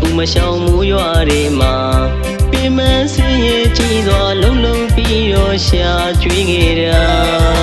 က်နေပူမရှောင်မှုရွာတွေမှာပြင်းမစင်းရဲ့ကြီးစွာလုံးလုံးပြီးတော့ရှာကျွေးခဲ့တာ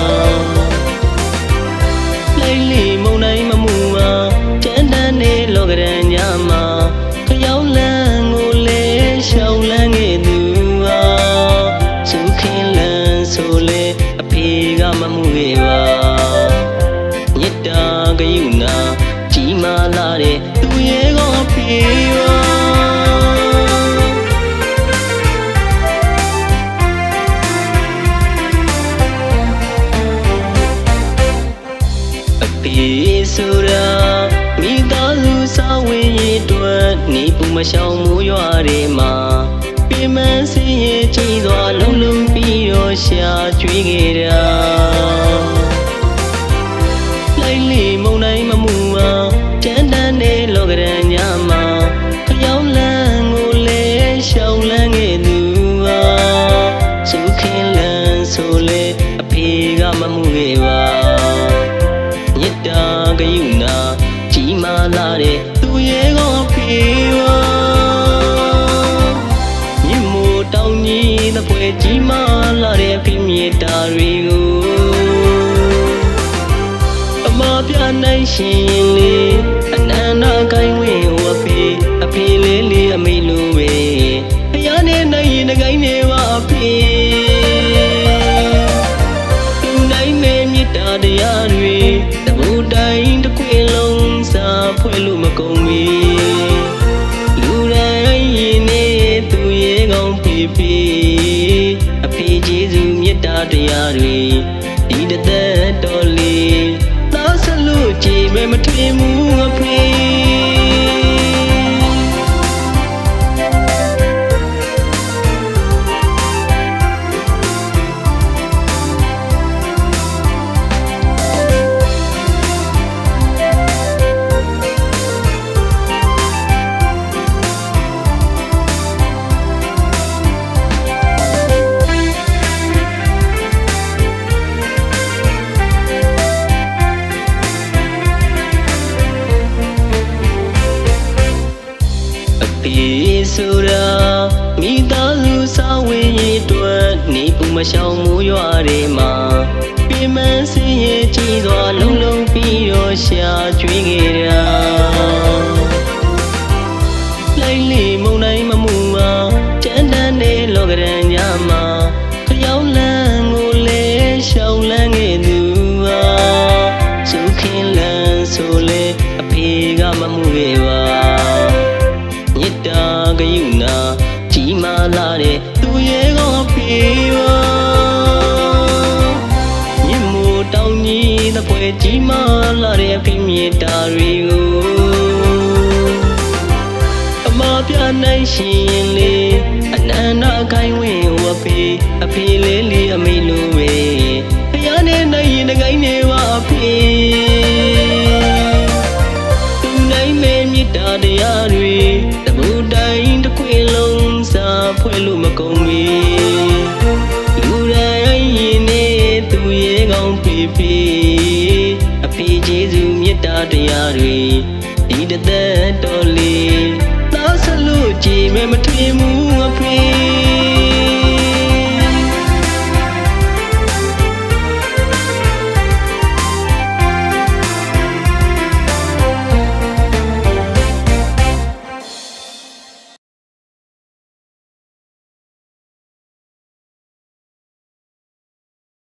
အပြေဆိုတာမိသားစုစာဝင်ရည်တွက်နေပူမရှောင်မှုရွာတွေမှာပြင်းမစင်းရဲ့ကြီးစွာလုံးလုံးပြီးတော့ရှာကျွေးခဲ့တာ မားလာတဲ့သူရဲ့ကောဖေပါမြင့်မို့တောင်းကြီးသပွဲကြီးမားလာတဲ့ဖိမြေတာတွေကိုအမပြနိုင်ရှင်လေ တ်တာတရားတွေဒီတ အပြေဆိုတာမိသားစုစာဝင်ရည်တွက်နေပူမရှောင်မှုရွာတွေမှာပြင်းမစင်းရဲ့ကြီးစွာလုံးလုံးပြီးတော့ရှာကျွေးခဲ့တာလိုက်လီမုံတိုင်းမမှုမှာတန်တန်နေလောကရန်ညမှာခရောက်လန်းကိုလေရှောင်းလန်းခဲ့သူဟာစုခင်လန်းဆိုလေအဖေကမမှုခဲ့ပါ င်းကြီးသပွဲကြီးမားလာတဲ့ဖိမြတ်တာတွေကိုအမပြနိုင်ရှင်လေအနန္တကိုင်းဝင်ဝဖေအဖေလေးလေးအမေလိုပဲဖယားနဲ့နိုင်ရင်ငိုင်းနေပါအဖေသူနိုင်မဲ့မြတ်တာတရားတွေတဘူတိုင်းတစ်ခွေလုံးစာဖွဲ့လို့မကုန်ပြီလူတိုင်းရင်နေသူရဲ့ကောင်းဖေဖေအဖေကျေးဇူးမြ တရားတွေဒီတသက်တော်လေးသောဆလို့ကြည်မဲမထွေးမှုအဖေ